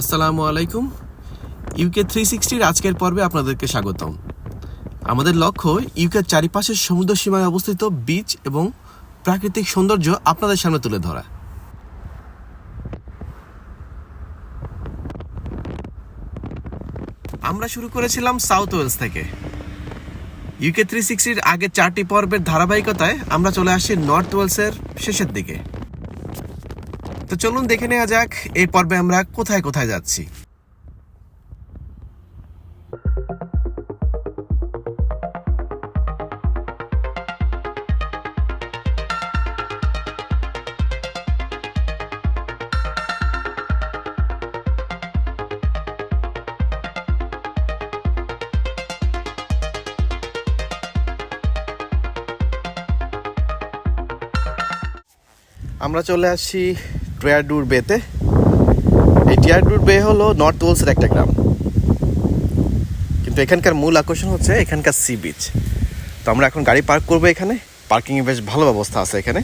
আসসালামু আলাইকুম। UK three সিক্সটির আজকের পর্বে আপনাদেরকে স্বাগতম। আমাদের লক্ষ্য ইউকের চারিপাশের সমুদ্র সীমায় অবস্থিত বিচ এবং প্রাকৃতিক সৌন্দর্য আপনাদের সামনে তুলে ধরা। আমরা শুরু করেছিলাম সাউথ ওয়েলস থেকে। ইউকে থ্রি সিক্সটির আগে চারটি পর্বের ধারাবাহিকতায় আমরা চলে আসি নর্থ ওয়েলসের শেষের দিকে। তো চলুন দেখে নেওয়া যাক এই পর্বে আমরা কোথায় কোথায় যাচ্ছি। আমরা চলে আসছি ট্রেয়ারডুর বেতে এই টিয়ারডুর বে হলো নর্থ ওয়েলসের একটা গ্রাম। কিন্তু এখানকার মূল আকর্ষণ হচ্ছে এখানকার সি বিচ তো আমরা এখন গাড়ি পার্ক করব এখানে। পার্কিংয়ে বেশ ভালো ব্যবস্থা আছে এখানে।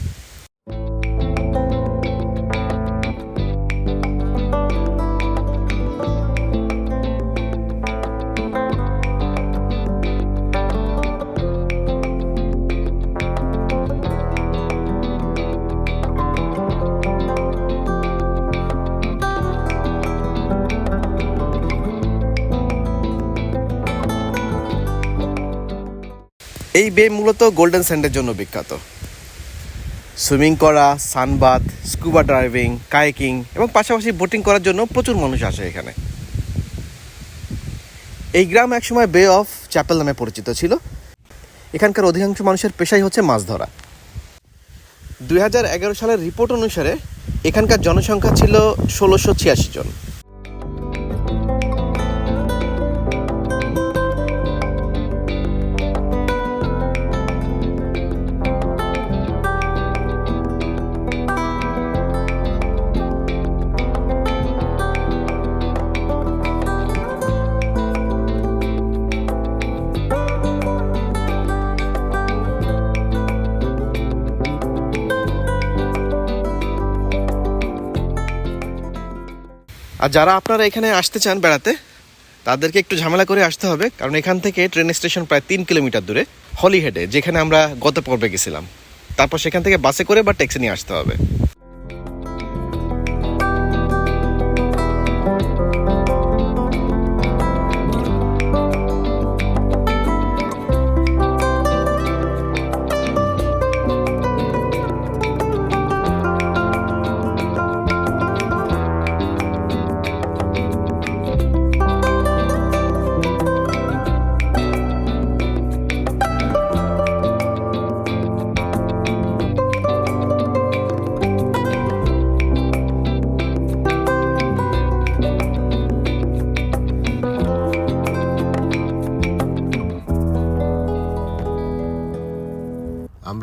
এই বে মূলত গোল্ডেন স্যান্ডের জন্য বিখ্যাত। সুইমিং করা, সানবাথ, স্কুবা ড্রাইভিং কাইকিং এবং পাশাপাশি বোটিং করার জন্য প্রচুর মানুষ আসে এখানে। এই গ্রাম একসময় বে অফ চ্যাপেল নামে পরিচিত ছিল। এখানকার অধিকাংশ মানুষের পেশাই হচ্ছে মাছ ধরা। দুই হাজার এগারো সালের রিপোর্ট অনুসারে এখানকার জনসংখ্যা ছিল ষোলোশো ছিয়াশি জন। আর যারা আপনারা এখানে আসতে চান বেড়াতে, তাদেরকে একটু ঝামেলা করে আসতে হবে, কারণ এখান থেকে ট্রেন স্টেশন প্রায় তিন কিলোমিটার দূরে হলিহেডে যেখানে আমরা গত পর্বে গেছিলাম। তারপর সেখান থেকে বাসে করে বা ট্যাক্সি নিয়ে আসতে হবে।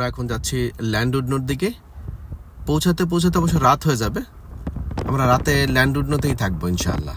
এখন যাচ্ছি ল্যান্ডউডনোর দিকে। পৌঁছাতে পৌঁছাতে অবশ্য রাত হয়ে যাবে। আমরা রাতে ল্যান্ডউডনোতেই থাকব, ইনশাআল্লাহ।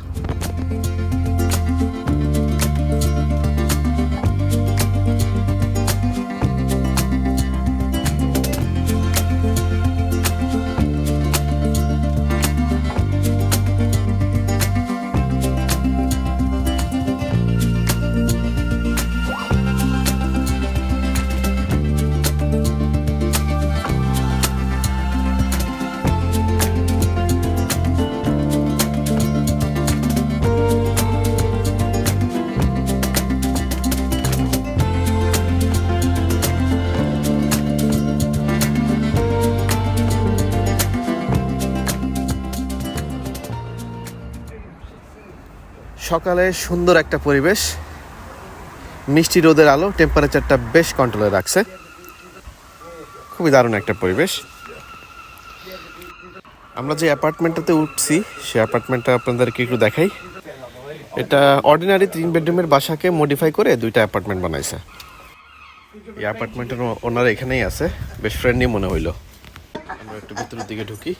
সকালে সুন্দর একটা পরিবেশ। মিষ্টি রোদের আলো টেম্পারেচারটা বেশ কন্ট্রোলে রাখছে। খুবই দারুণ একটা পরিবেশ। আমরা যে অ্যাপার্টমেন্টটাতে উঠছি সেই অ্যাপার্টমেন্টটা আপনাদেরকে একটু দেখাই। এটা অর্ডিনারি তিন বেডরুমের বাসাকে মডিফাই করে দুইটা অ্যাপার্টমেন্ট বানাইছে। এই অ্যাপার্টমেন্টের ওনার এখানেই আছে, বেশ ফ্রেন্ডলি মনে হইল। আমরা একটু ভিতরের দিকে ঢুকি।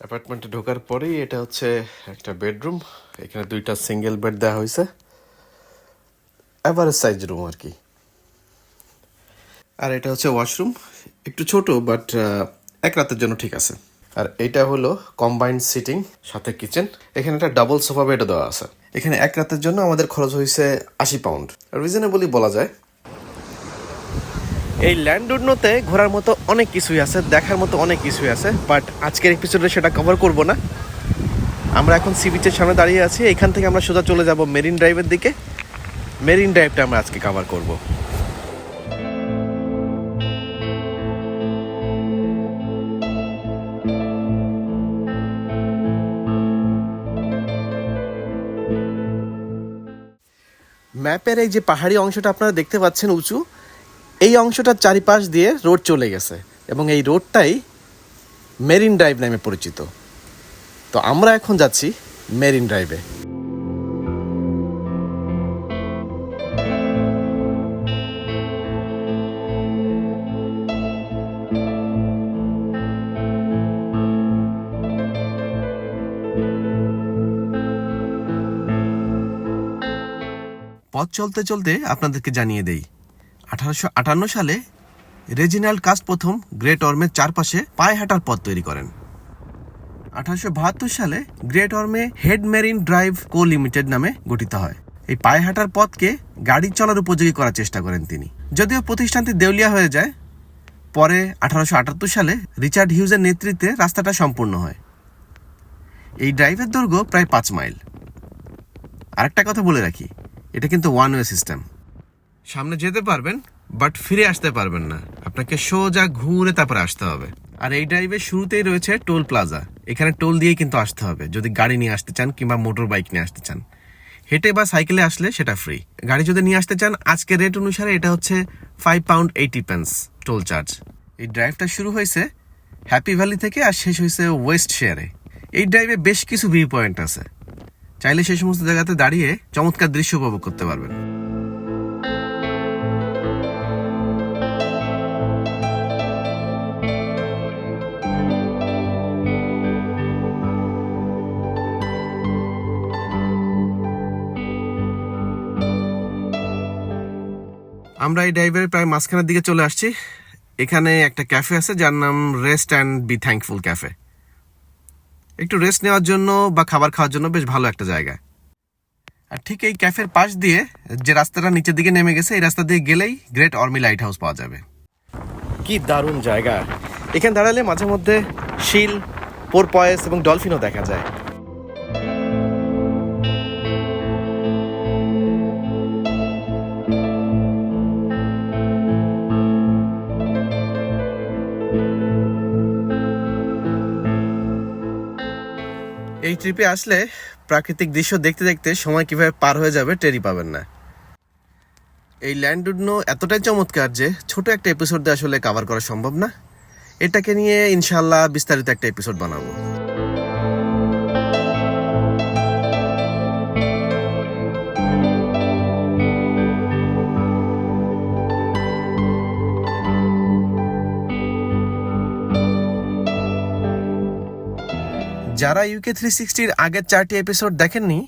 অ্যাপার্টমেন্টে ঢোকার পরেই এটা হচ্ছে একটা বেডরুম। এখানে দুইটা সিঙ্গেল বেড দেওয়া হয়েছে। অ্যাভারেজ সাইজ রুম আর কি। আর এটা হচ্ছে ওয়াশরুম একটু ছোট বাট এক রাতের জন্য ঠিক আছে। আর এটা হলো কম্বাইন্ড সিটিং সাথে কিচেন এখানে একটা ডাবল সোফা বেডও দেওয়া আছে। এখানে এক রাতের জন্য আমাদের খরচ হয়েছে আশি পাউন্ড রিজনেবলি বলা যায়। এই ল্যান্ড উডনোতে ঘোরার মতো অনেক কিছুই আছে, দেখার মতো অনেক কিছুই আছে বাট আজকের এপিসোডে সেটা কভার করব না। আমরা এখন সি বিচের সামনে দাঁড়িয়ে আছি, এখান থেকে আমরা সোজা চলে যাব মেরিন ড্রাইভের দিকে। মেরিন ড্রাইভটা আমরা আজকে কভার করব। ম্যাপের এই যে পাহাড়ি অংশটা আপনারা দেখতে পাচ্ছেন উঁচু, এই অংশটার চারিপাশ দিয়ে রোড চলে গেছে এবং এই রোডটাই মেরিন ড্রাইভ নামে পরিচিত। তো আমরা এখন যাচ্ছি মেরিন ড্রাইভে। পথ চলতে চলতে আপনাদেরকে জানিয়ে দেই, আঠারোশো আটান্ন সালে রেজিনাল্ড কাস্ট প্রথম গ্রেট অর্মের চারপাশে পায়ে হাঁটার পথ তৈরি করেন। আঠারোশো বাহাত্তর সালে great Orme head marine drive co limited নামে গঠিত হয়। এই পায়ে হাঁটার পথকে গাড়ি চলার উপযোগী করার চেষ্টা করেন তিনি। যদিও প্রতিষ্ঠানটি দেউলিয়া হয়ে যায়, পরে আঠারোশো আটাত্তর সালে রিচার্ড হিউজের নেতৃত্বে রাস্তাটা সম্পূর্ণ হয়। এই ড্রাইভের দৈর্ঘ্য প্রায় পাঁচ মাইল। আরেকটা কথা বলে রাখি এটা কিন্তু ওয়ান ওয়ে সিস্টেম সামনে যেতে পারবেন বাট ফিরে আসতে পারবেন না। আপনাকে সোজা ঘুরে তারপরে আসতে হবে। আর এই ড্রাইভের শুরুতেই রয়েছে টোল প্লাজা এখানে টোল দিয়েই কিন্তু আসতে হবে। যদি গাড়ি নিয়ে আসতে চান কিংবা মোটর বাইক নিয়ে আসতে চান। হেঁটে বা সাইকেলে আসলে সেটা ফ্রি গাড়ি যদি নিয়ে আসতে চান আজকের রেট অনুসারে এটা হচ্ছে five pound eighty pence toll charge এই ড্রাইভটা শুরু হয়েছে হ্যাপি ভ্যালি থেকে আর শেষ হয়েছে ওয়েস্ট শেয়ারে এই ড্রাইভে বেশ কিছু ভিউ পয়েন্ট আছে। চাইলে সেই সমস্ত জায়গাতে দাঁড়িয়ে চমৎকার দৃশ্য উপভোগ করতে পারবেন। আমরা এই ড্রাইভের প্রায় মাঝখানের দিকে চলে আসছি। এখানে একটা ক্যাফে আছে, যার নাম rest and be thankful cafe একটু রেস্ট নেওয়ার জন্য বা খাবার খাওয়ার জন্য বেশ ভালো একটা জায়গা। আর ঠিক এই ক্যাফের পাশ দিয়ে যে রাস্তাটা নিচের দিকে নেমে গেছে, এই রাস্তা দিয়ে গেলেই গ্রেট অর্মি লাইট হাউস পাওয়া যাবে। কি দারুণ জায়গা। এখানে দাঁড়ালে মাঝে মধ্যে শিল, পোরপয়েস এবং ডলফিনও দেখা যায়। এই ট্রিপে আসলে প্রাকৃতিক দৃশ্য দেখতে দেখতে সময় কীভাবে পার হয়ে যাবে টেরি পাবেন না। এই ল্যান্ড ল্যান্ডুডনো এতটাই চমৎকার যে ছোট একটা এপিসোড দিয়ে আসলে কাভার করা সম্ভব না। এটাকে নিয়ে ইনশাল্লাহ বিস্তারিত একটা এপিসোড বানাবো। যারা ইউকে থ্রি সিক্সটির আগের চারটি এপিসোড দেখেননি,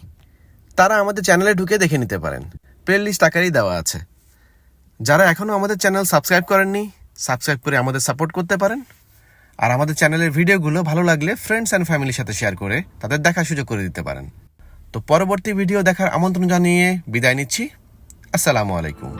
তারা আমাদের চ্যানেলে ঢুকে দেখে নিতে পারেন। প্লে লিস্ট আকারেই দেওয়া আছে। যারা এখনও আমাদের চ্যানেল সাবস্ক্রাইব করেননি সাবস্ক্রাইব করে আমাদের সাপোর্ট করতে পারেন। আর আমাদের চ্যানেলের ভিডিওগুলো ভালো লাগলে ফ্রেন্ডস অ্যান্ড ফ্যামিলির সাথে শেয়ার করে তাদের দেখার সুযোগ করে দিতে পারেন। তো পরবর্তী ভিডিও দেখার আমন্ত্রণ জানিয়ে বিদায় নিচ্ছি। আসসালামু আলাইকুম।